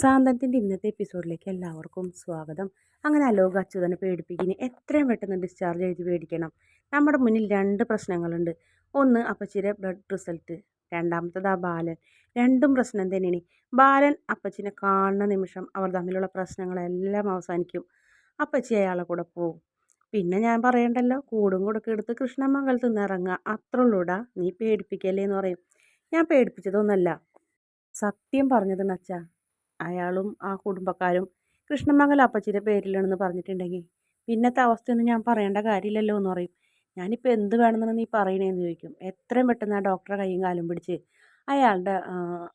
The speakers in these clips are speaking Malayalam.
സാന്തനത്തിന്റെ ഇന്നത്തെ എപ്പിസോഡിലേക്ക് എല്ലാവർക്കും സ്വാഗതം. അങ്ങനെ അലോക അച്യുതനെ പേടിപ്പിക്കിന് എത്രയും പെട്ടെന്ന് ഡിസ്ചാർജ് ചെയ്ത് പേടിക്കണം. നമ്മുടെ മുന്നിൽ രണ്ട് പ്രശ്നങ്ങളുണ്ട്. ഒന്ന് അപ്പച്ചിയുടെ ബ്ലഡ് റിസൾട്ട് രണ്ടാമത്തത് ആ ബാലൻ. രണ്ടും പ്രശ്നം തന്നെയാണ്. ബാലൻ അപ്പച്ചിനെ കാണുന്ന നിമിഷം അവർ തമ്മിലുള്ള പ്രശ്നങ്ങളെല്ലാം അവസാനിക്കും. അപ്പച്ചി അയാളെ കൂടെ പോകും പിന്നെ ഞാൻ പറയണ്ടല്ലോ കൂടും കൂടൊക്കെ എടുത്ത് കൃഷ്ണമംഗലത്ത് നിന്ന് ഇറങ്ങുക. അത്ര ഉള്ളൂടാ നീ പേടിപ്പിക്കല്ലേ എന്ന് പറയും. ഞാൻ പേടിപ്പിച്ചതൊന്നല്ല സത്യം പറഞ്ഞത് അച്ഛാ അയാളും ആ കുടുംബക്കാരും കൃഷ്ണമംഗലം അപ്പച്ചിയുടെ പേരിലാണെന്ന് പറഞ്ഞിട്ടുണ്ടെങ്കിൽ പിന്നത്തെ അവസ്ഥയൊന്നും ഞാൻ പറയേണ്ട കാര്യമില്ലല്ലോ എന്ന് പറയും. ഞാനിപ്പോൾ എന്ത് വേണമെന്നാണ് നീ പറയണേന്ന് ചോദിക്കും. എത്രയും പെട്ടെന്ന് ആ ഡോക്ടറെ കൈയും കാലും പിടിച്ച് അയാളുടെ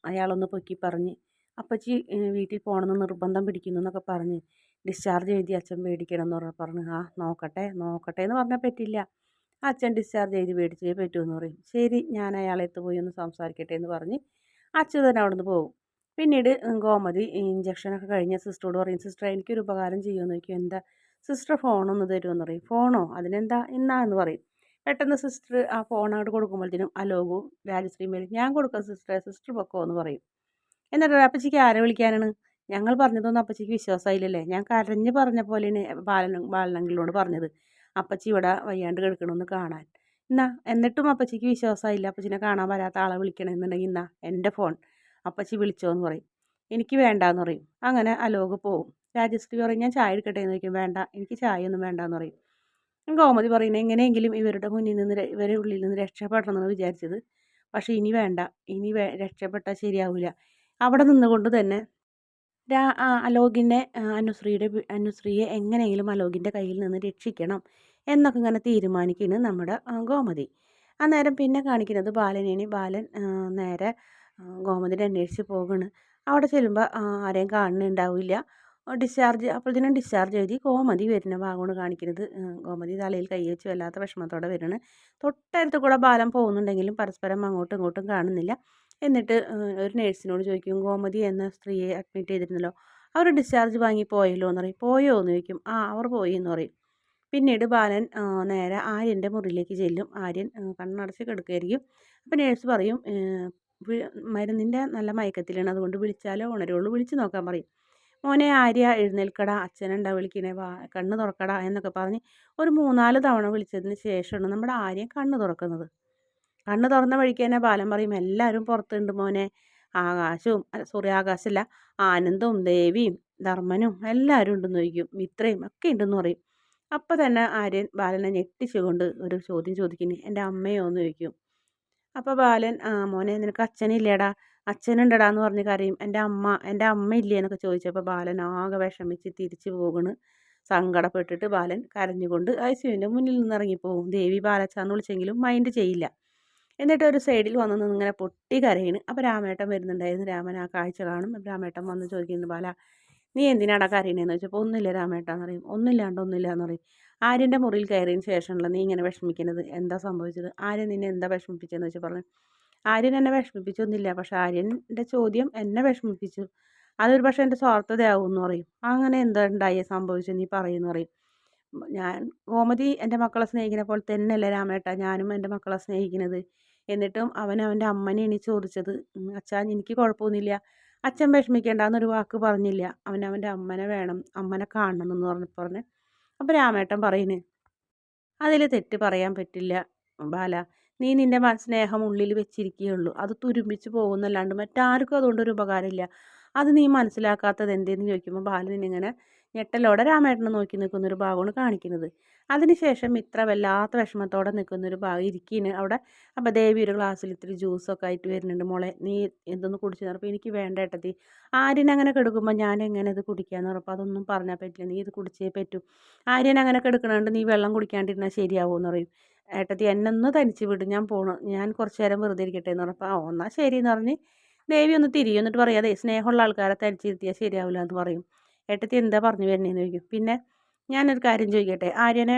അയാളൊന്ന് പൊക്കി പറഞ്ഞ് അപ്പച്ചി വീട്ടിൽ പോകണമെന്ന് നിർബന്ധം പിടിക്കുന്നു എന്നൊക്കെ പറഞ്ഞ് ഡിസ്ചാർജ് എഴുതി അച്ഛൻ മേടിക്കണം എന്ന് പറഞ്ഞാൽ പറഞ്ഞു ആ നോക്കട്ടെ നോക്കട്ടെ എന്ന് പറഞ്ഞാൽ പറ്റില്ല. അച്ഛൻ ഡിസ്ചാർജ് ചെയ്ത് മേടിച്ചേ പറ്റുമെന്ന് പറയും. ശരി ഞാൻ അയാളെ പോയി ഒന്ന് സംസാരിക്കട്ടെ എന്ന് പറഞ്ഞ് അച്ഛൻ തന്നെ അവിടെ നിന്ന് പോകും. പിന്നീട് ഗോമതി ഇഞ്ചക്ഷനൊക്കെ കഴിഞ്ഞ സിസ്റ്ററോട് പറയും സിസ്റ്റർ എനിക്കൊരു ഉപകാരം ചെയ്യുമെന്ന് ചോദിക്കും എന്താ? സിസ്റ്റർ ഫോണൊന്ന് തരുമെന്ന് പറയും. ഫോണോ? അതിനെന്താ? ഇന്നാ എന്ന് പറയും. പെട്ടെന്ന് സിസ്റ്റർ ആ ഫോൺ അങ്ങോട്ട് കൊടുക്കുമ്പോഴത്തേനും അലോകു രാജശ്രീ മേലും ഞാൻ കൊടുക്കാം സിസ്റ്ററെ സിസ്റ്റർ പൊക്കോ എന്ന് പറയും. എന്നിട്ട് അപ്പച്ചിക്ക് ആരെ വിളിക്കാനാണ്? ഞങ്ങൾ പറഞ്ഞതൊന്നും അപ്പച്ചിക്ക് വിശ്വാസമായില്ലല്ലേ? ഞാൻ കരഞ്ഞ് പറഞ്ഞ പോലെയാണ് ബാലൻ ബാലനങ്കിളിനോട് പറഞ്ഞത്. അപ്പച്ചി ഇവിടെ വയ്യാണ്ട് കിടക്കണമെന്ന് കാണാൻ. എന്നാ എന്നിട്ടും അപ്പച്ചിക്ക് വിശ്വാസമായില്ല. അപ്പച്ചിനെ കാണാൻ വരാത്ത ആളെ വിളിക്കണമെന്നുണ്ടെങ്കിൽ എന്നാ എന്റെ ഫോൺ. അപ്പച്ചി വിളിച്ചോ എന്ന് പറയും. എനിക്ക് വേണ്ടാന്ന് പറയും. അങ്ങനെ അലോക് പോവും. രാജശ്രീ പറയും ഞാൻ ചായ എടുക്കട്ടെ? എന്ന് ചോദിക്കും. വേണ്ട എനിക്ക് ചായ ഒന്നും വേണ്ടാന്ന് പറയും. ഗോമതി പറയുന്നത് എങ്ങനെയെങ്കിലും ഇവരുടെ മുന്നിൽ നിന്ന് ഇവരുടെ ഉള്ളിൽ നിന്ന് രക്ഷപ്പെടണമെന്ന് വിചാരിച്ചത്. പക്ഷേ ഇനി വേണ്ട. ഇനി രക്ഷപ്പെട്ടാൽ ശരിയാവില്ല അവിടെ നിന്നുകൊണ്ട് തന്നെ രാ അലോകിനെ അനുശ്രീയുടെ അനുശ്രീയെ എങ്ങനെയെങ്കിലും അലോകിന്റെ കയ്യിൽ നിന്ന് രക്ഷിക്കണം എന്നൊക്കെ ഇങ്ങനെ തീരുമാനിക്കുന്നത് നമ്മുടെ ഗോമതി. അന്നേരം പിന്നെ കാണിക്കുന്നത് ബാലനേനി ബാലൻ നേരെ ഗോമതിനെ അന്വേഷിച്ച് പോകണ്. അവിടെ ചെല്ലുമ്പോൾ ആരെയും കാണുന്നുണ്ടാവില്ല. ഡിസ്ചാർജ് അപ്പോഴത്തേനും ഡിസ്ചാർജ് എഴുതി ഗോമതി വരുന്ന ഭാഗമാണ് കാണിക്കുന്നത്. ഗോമതി തലയിൽ കൈ വെച്ച് വല്ലാത്ത വിഷമത്തോടെ വരുന്നത് തൊട്ടടുത്ത് കൂടെ ബാലം പോകുന്നുണ്ടെങ്കിലും പരസ്പരം അങ്ങോട്ടും ഇങ്ങോട്ടും കാണുന്നില്ല. എന്നിട്ട് ഒരു നേഴ്സിനോട് ചോദിക്കും ഗോമതി എന്ന സ്ത്രീയെ അഡ്മിറ്റ് ചെയ്തിരുന്നല്ലോ. അവർ ഡിസ്ചാർജ് വാങ്ങി പോയല്ലോ? എന്ന് പറയും. പോയോ? എന്ന് ചോദിക്കും. ആ അവർ പോയി എന്ന് പറയും. പിന്നീട് ബാലൻ നേരെ ആര്യന്റെ മുറിയിലേക്ക് ചെല്ലും. ആര്യൻ കണ്ണടച്ച് കിടക്കുകയായിരിക്കും. അപ്പോൾ നേഴ്സ് പറയും മരുന്നിന്റെ നല്ല മയക്കത്തിലാണ്. അതുകൊണ്ട് വിളിച്ചാലോ ഉണരുള്ളൂ. വിളിച്ച് നോക്കാൻ പറയും. മോനെ ആര്യ? എഴുന്നേൽക്കടാ. അച്ഛനുണ്ടാ വിളിക്കണേ? വാ കണ്ണ് തുറക്കടാ എന്നൊക്കെ പറഞ്ഞ് ഒരു മൂന്നാൽ തവണ വിളിച്ചതിന് ശേഷമാണ് നമ്മുടെ ആര്യ കണ്ണ് തുറക്കുന്നത്. കണ്ണ് തുറന്ന വഴിക്ക് തന്നെ ബാലൻ പറയും എല്ലാവരും പുറത്തുണ്ട് മോനെ. ആകാശവും സോറി ആകാശമല്ല ആനന്ദവും ദേവിയും ധർമ്മനും എല്ലാവരും ഉണ്ടെന്ന് ചോദിക്കും. മിത്രയും ഒക്കെ ഉണ്ടെന്ന് പറയും. അപ്പോൾ തന്നെ ആര്യൻ ബാലനെ ഞെട്ടിച്ചുകൊണ്ട് ഒരു ചോദ്യം ചോദിക്കുന്നു എന്റെ അമ്മയോ എന്ന് ചോദിക്കും. അപ്പോൾ ബാലൻ ആ മോനെ നിനക്ക് അച്ഛനില്ലേടാ? അച്ഛനുണ്ടടാ എന്ന് പറഞ്ഞ് കരയും. എന്റെ അമ്മ എന്റെ അമ്മ ഇല്ലേ എന്നൊക്കെ ചോദിച്ചപ്പോൾ ബാലൻ ആകെ വിഷമിച്ച് തിരിച്ചു പോകണ് സങ്കടപ്പെട്ടിട്ട് ബാലൻ കരഞ്ഞുകൊണ്ട് ഐസിയുവിന്റെ മുന്നിൽ നിന്ന് ഇറങ്ങിപ്പോകും ദേവി ബാലച്ചാന്ന് വിളിച്ചെങ്കിലും മൈൻഡ് ചെയ്യില്ല. എന്നിട്ട് ഒരു സൈഡിൽ വന്ന് ഇങ്ങനെ പൊട്ടി കരയാണ്. അപ്പോൾ രാമേട്ടൻ വരുന്നുണ്ടായിരുന്നു. രാമൻ ആ കാഴ്ച കാണും. രാമേട്ടൻ വന്ന് ചോദിക്കുന്നു ബാല നീ എന്തിനാടാ കരയണേന്ന്? ചോദിച്ചപ്പോൾ ഒന്നുമില്ല രാമേട്ടാന്ന് പറയും. ഒന്നുമില്ലാണ്ട് ഒന്നുമില്ല എന്ന് പറയും. ആര്യന്റെ മുറിയിൽ കയറിയതിന് ശേഷമുള്ള നീ ഇങ്ങനെ വിഷമിക്കുന്നത്? എന്താ സംഭവിച്ചത്? ആര്യൻ നിന്നെ എന്താ വിഷമിപ്പിച്ചതെന്ന് വെച്ചാൽ പറഞ്ഞു. ആര്യൻ എന്നെ വിഷമിപ്പിച്ചൊന്നുമില്ല പക്ഷെ ആര്യന്റെ ചോദ്യം എന്നെ വിഷമിപ്പിച്ചു. അതൊരു പക്ഷേ എന്റെ സ്വാർത്ഥതയാവും എന്ന് പറയും. അങ്ങനെ എന്താ ഉണ്ടായി സംഭവിച്ചത് നീ പറയുമെന്ന് പറയും. ഞാൻ ഗോമതി എന്റെ മക്കളെ സ്നേഹിക്കുന്ന പോലെ തന്നെയല്ലേ രാമേട്ട. ഞാനും എന്റെ മക്കളെ സ്നേഹിക്കുന്നത്. എന്നിട്ടും അവൻ അവന്റെ അമ്മനെയാണ് ചോദിച്ചത്. അച്ഛാ എനിക്ക് കുഴപ്പമൊന്നുമില്ല. അച്ഛൻ വിഷമിക്കേണ്ട എന്നൊരു വാക്ക് പറഞ്ഞില്ല. അവൻ അവന്റെ അമ്മനെ വേണം അമ്മനെ കാണണം എന്ന് പറഞ്ഞ് പറഞ്ഞ് അപ്പോൾ രാമേട്ടൻ പറയുന്നു അതിൽ തെറ്റ് പറയാൻ പറ്റില്ല ബാല. നീ നിന്റെ സ്നേഹം ഉള്ളിൽ വെച്ചിരിക്കുകയുള്ളൂ. അത് തുരുമ്പിച്ച് പോകുന്നല്ലാണ്ട് മറ്റാർക്കും അതുകൊണ്ടൊരു ഉപകാരമില്ല. അത് നീ മനസ്സിലാക്കാത്തത് എന്തെന്ന് ചോദിക്കുമ്പോൾ ബാലനിങ്ങനെ ഞെട്ടലോടെ രാമേട്ടനെ നോക്കി നിൽക്കുന്ന ഒരു ഭാഗമാണ് കാണിക്കുന്നത്. അതിനുശേഷം ഇത്ര വല്ലാത്ത വിഷമത്തോടെ നിൽക്കുന്നൊരു ഭാഗം ഇരിക്കുന്നു അവിടെ അപ്പോൾ ദേവി ഒരു ഗ്ലാസ്സിൽ ഇത്തിരി ജ്യൂസൊക്കെ ആയിട്ട് വരുന്നുണ്ട്. മോളെ നീ എന്തൊന്ന് കുടിച്ചു പറഞ്ഞപ്പോൾ എനിക്ക് വേണ്ട ഏട്ടത്തി അങ്ങനെ കെടുക്കുമ്പോൾ ഞാൻ എങ്ങനെ ഇത് കുടിക്കാന്ന് പറഞ്ഞപ്പോൾ അതൊന്നും പറഞ്ഞാൽ പറ്റില്ല. നീ ഇത് കുടിച്ചേ പറ്റൂ. ആര്യൻ അങ്ങനെ കെടുക്കണോണ്ട് നീ വെള്ളം കുടിക്കാണ്ടിരുന്നാൽ ശരിയാവുമെന്ന് പറയും. ഏട്ടത്തി എന്നെ ഒന്ന് തനിച്ച് വിടും. ഞാൻ പോകണം ഞാൻ കുറച്ച് നേരം വെറുതെ ഇരിക്കട്ടെ എന്ന് പറഞ്ഞപ്പോൾ ആ ഒന്നാ ശരി എന്ന് പറഞ്ഞ് ദേവി ഒന്ന് തിരിയും. എന്നിട്ട് പറയാതെ സ്നേഹമുള്ള ആൾക്കാരെ തനിച്ചിരുത്തിയാൽ ശരിയാവില്ല എന്ന് പറയും. ഏട്ടത്തി എന്താ പറഞ്ഞു വരുന്നതെന്ന് ചോദിക്കും. പിന്നെ ഞാനൊരു കാര്യം ചോദിക്കട്ടെ? ആര്യനെ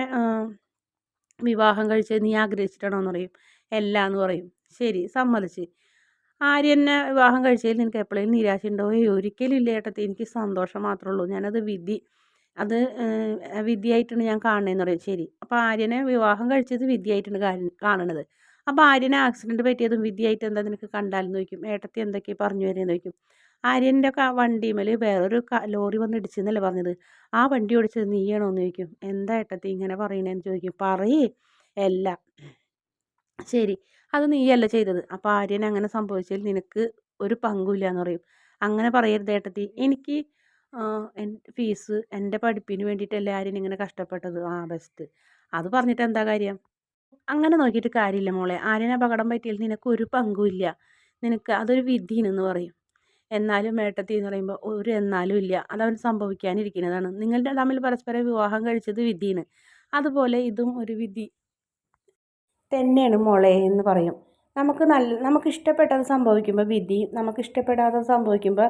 വിവാഹം കഴിച്ചത് നീ ആഗ്രഹിച്ചിട്ടാണോ എന്ന് പറയും. അല്ല എന്ന് പറയും ശരി സമ്മതിച്ച്. ആര്യനെ വിവാഹം കഴിച്ചതിൽ നിനക്ക് എപ്പോഴേലും നിരാശ ഉണ്ടോ ഒരിക്കലും ഇല്ല ഏട്ടത്തി. എനിക്ക് സന്തോഷം മാത്രമേ ഉള്ളൂ. ഞാനത് വിധി അത് വിധിയായിട്ടാണ് ഞാൻ കാണുന്നതെന്ന് പറയും ശരി. അപ്പോൾ ആര്യനെ വിവാഹം കഴിച്ചത് വിധിയായിട്ടാണ് കാണണത്. അപ്പോൾ ആര്യനെ ആക്സിഡന്റ് പറ്റിയതും വിധിയായിട്ട് എന്താ നിനക്ക് കണ്ടാലെന്ന് ചോദിക്കും? ഏട്ടത്തി എന്തൊക്കെയാണ് പറഞ്ഞു വരുന്നതെന്ന് ചോദിക്കും? ആര്യന്റെ ഒക്കെ വണ്ടിമേൽ വേറൊരു ലോറി വന്ന് ഇടിച്ചെന്നല്ലേ പറഞ്ഞത്. ആ വണ്ടി ഓടിച്ചത് നീയാണോ എന്ന് ചോദിക്കും. എന്താ ഏട്ടത്തി ഇങ്ങനെ പറയണേന്ന് ചോദിക്കും. പറയേ. അല്ല. ശരി. അത് നീയല്ല ചെയ്തത്? അപ്പോൾ ആര്യൻ അങ്ങനെ സംഭവിച്ചാൽ നിനക്ക് ഒരു പങ്കുമില്ല എന്ന് പറയും. അങ്ങനെ പറയരുത് ഏട്ടത്തി. എനിക്ക് ഫീസ് എന്റെ പഠിപ്പിന് വേണ്ടിയിട്ടല്ലേ ആര്യൻ ഇങ്ങനെ കഷ്ടപ്പെട്ടത്. ആ ബെസ്റ്റ്. അത് പറഞ്ഞിട്ട് എന്താ കാര്യം? അങ്ങനെ നോക്കിയിട്ട് കാര്യമില്ല മോളെ. ആര്യൻ അപകടം പറ്റിയാൽ നിനക്ക് ഒരു പങ്കുമില്ല. നിനക്ക് അതൊരു വിധിയെന്ന് പറയും. എന്നാലും ഏട്ടത്തി എന്ന് പറയുമ്പോൾ ഒരു എന്നാലും ഇല്ല. അതവൻ സംഭവിക്കാനിരിക്കുന്നതാണ്. നിങ്ങളുടെ തമ്മിൽ പരസ്പരം വിവാഹം കഴിച്ചത് വിധിയാണ്. അതുപോലെ ഇതും ഒരു വിധി തന്നെയാണ് മോളെ എന്ന് പറയും. നമുക്ക് നല്ല നമുക്ക് ഇഷ്ടപ്പെട്ടത് സംഭവിക്കുമ്പോൾ വിധി നമുക്ക് ഇഷ്ടപ്പെടാത്തത് സംഭവിക്കുമ്പോൾ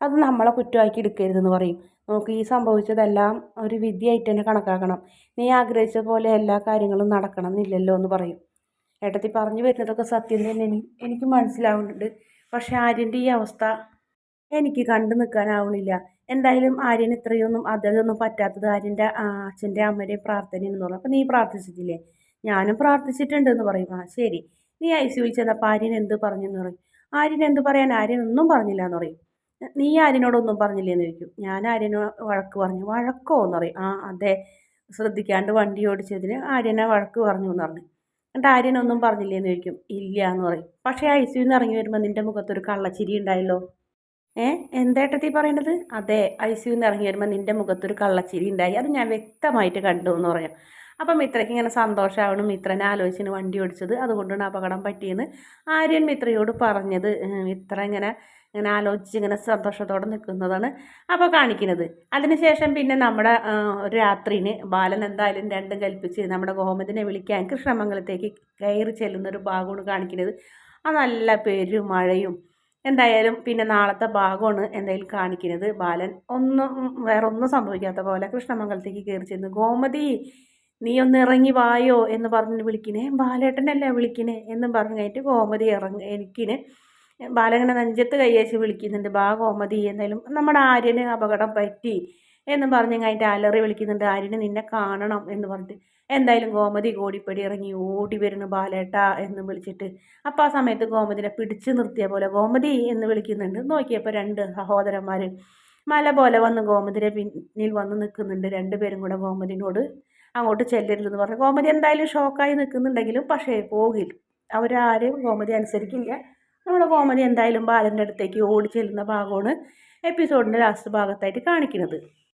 അത് നമ്മളെ കുറ്റമാക്കി എടുക്കരുതെന്ന് പറയും. നമുക്ക് ഈ സംഭവിച്ചതെല്ലാം ഒരു വിധിയായിട്ട് തന്നെ കണക്കാക്കണം. നീ ആഗ്രഹിച്ച പോലെ എല്ലാ കാര്യങ്ങളും നടക്കണം എന്നില്ലല്ലോ എന്ന് പറയും. ഏട്ടത്തി പറഞ്ഞു വരുന്നതൊക്കെ സത്യം തന്നെ എനിക്ക് മനസ്സിലാവുന്നുണ്ട്. പക്ഷേ ആര്യന്റെ ഈ അവസ്ഥ എനിക്ക് കണ്ടു നിൽക്കാനാവണില്ല എന്തായാലും ആര്യന് ഇത്രയൊന്നും അദ്ദേഹമൊന്നും പറ്റാത്തത് ആര്യന്റെ അച്ഛന്റെ അമ്മയുടെയും പ്രാർത്ഥനയെന്ന് പറഞ്ഞു. അപ്പം നീ പ്രാർത്ഥിച്ചിട്ടില്ലേ? ഞാനും പ്രാർത്ഥിച്ചിട്ടുണ്ട് എന്ന് പറയും. ആ ശരി. നീ ഐ സി ചെന്നപ്പോൾ ആര്യൻ എന്ത് പറഞ്ഞെന്ന് പറയും? ആര്യൻ എന്ത് പറയാൻ? ആര്യൻ ഒന്നും പറഞ്ഞില്ല എന്ന് പറയും. നീ ആര്യനോടൊന്നും പറഞ്ഞില്ലേ എന്ന് ചോദിക്കും. ഞാൻ ആര്യനോ വഴക്ക് പറഞ്ഞു. വഴക്കോ എന്ന് പറയും. ആ അതെ. ശ്രദ്ധിക്കാണ്ട് വണ്ടി ഓടിച്ചതിന് ആര്യനെ വഴക്ക് പറഞ്ഞു എന്ന് പറഞ്ഞു. എന്നിട്ട് ആര്യനൊന്നും പറഞ്ഞില്ലേ എന്ന് ചോദിക്കും. ഇല്ല എന്ന് പറയും. പക്ഷേ ഐ സിയിൽ ഇറങ്ങി വരുമ്പോൾ നിന്റെ മുഖത്തൊരു കള്ളച്ചിരി ഉണ്ടായല്ലോ. ഏ? എന്തേട്ടത്തി പറയണത്? അതെ ഐ സിയു നിന്ന് ഇറങ്ങി വരുമ്പോൾ നിന്റെ മുഖത്തൊരു കള്ളച്ചിരി ഉണ്ടായി. അത് ഞാൻ വ്യക്തമായിട്ട് കണ്ടു എന്ന് പറയാം അപ്പം മിത്രയ്ക്ക് ഇങ്ങനെ സന്തോഷമാവണം മിത്രനെ ആലോചിച്ചിന് വണ്ടി ഓടിച്ചത്. അതുകൊണ്ടാണ് അപകടം പറ്റിയെന്ന് ആര്യൻ മിത്രയോട് പറഞ്ഞത്. മിത്ര ഇങ്ങനെ ഇങ്ങനെ ആലോചിച്ച് ഇങ്ങനെ സന്തോഷത്തോടെ നിൽക്കുന്നതാണ് അപ്പോൾ കാണിക്കുന്നത്. അതിനുശേഷം പിന്നെ നമ്മുടെ രാത്രിന് ബാലൻ എന്തായാലും രണ്ടും കൽപ്പിച്ച് നമ്മുടെ ഗോമതിനെ വിളിക്കാൻ കൃഷ്ണമംഗലത്തേക്ക് കയറി ചെല്ലുന്നൊരു ഭാഗമാണ് കാണിക്കുന്നത്. ആ നല്ല പെരുമഴയും എന്തായാലും പിന്നെ നാളത്തെ ഭാഗമാണ് എന്തായാലും കാണിക്കുന്നത്. ബാലൻ ഒന്നും വേറെ ഒന്നും സംഭവിക്കാത്ത പോലെ കൃഷ്ണമംഗലത്തേക്ക് കയറി ചെന്ന് ഗോമതി നീ ഒന്ന് ഇറങ്ങി വായോ? എന്ന് പറഞ്ഞ് വിളിക്കണേ. ബാലേട്ടനല്ലേ വിളിക്കണേ? എന്നും പറഞ്ഞു കഴിഞ്ഞിട്ട് ഗോമതി ഇറങ്ങി എനിക്കിന് ബാലങ്ങനെ നെഞ്ചത്ത് കയ്യേച്ച് വിളിക്കുന്നുണ്ട്. ബാ ഗോമതി എന്തായാലും നമ്മുടെ ആര്യന് അപകടം പറ്റി എന്നും പറഞ്ഞ് കഴിഞ്ഞിട്ട് അലറി വിളിക്കുന്നുണ്ട്. ആര്യന് നിന്നെ കാണണം എന്ന് പറഞ്ഞിട്ട് എന്തായാലും ഗോമതി കോടിപ്പടി ഇറങ്ങി ഓടി വരുന്നു ബാലേട്ട എന്ന് വിളിച്ചിട്ട്. അപ്പോൾ ആ സമയത്ത് ഗോമതിനെ പിടിച്ചു നിർത്തിയ പോലെ ഗോമതി എന്ന് വിളിക്കുന്നുണ്ട്. നോക്കിയപ്പോൾ രണ്ട് സഹോദരന്മാർ മല പോലെ വന്ന് ഗോമതിരെ പിന്നിൽ വന്ന് നിൽക്കുന്നുണ്ട്. രണ്ടുപേരും കൂടെ ഗോമതിനോട് അങ്ങോട്ട് ചെല്ലരുതെന്ന് പറഞ്ഞു. ഗോമതി എന്തായാലും ഷോക്കായി നിൽക്കുന്നുണ്ടെങ്കിലും പക്ഷേ പോകില്ല. അവരാരും ഗോമതി അനുസരിക്കില്ല. നമ്മുടെ ഗോമതി എന്തായാലും ബാലന്റെ അടുത്തേക്ക് ഓടി ചെല്ലുന്ന ഭാഗമാണ് എപ്പിസോഡിന്റെ ലാസ്റ്റ് ഭാഗത്തായിട്ട് കാണിക്കുന്നത്.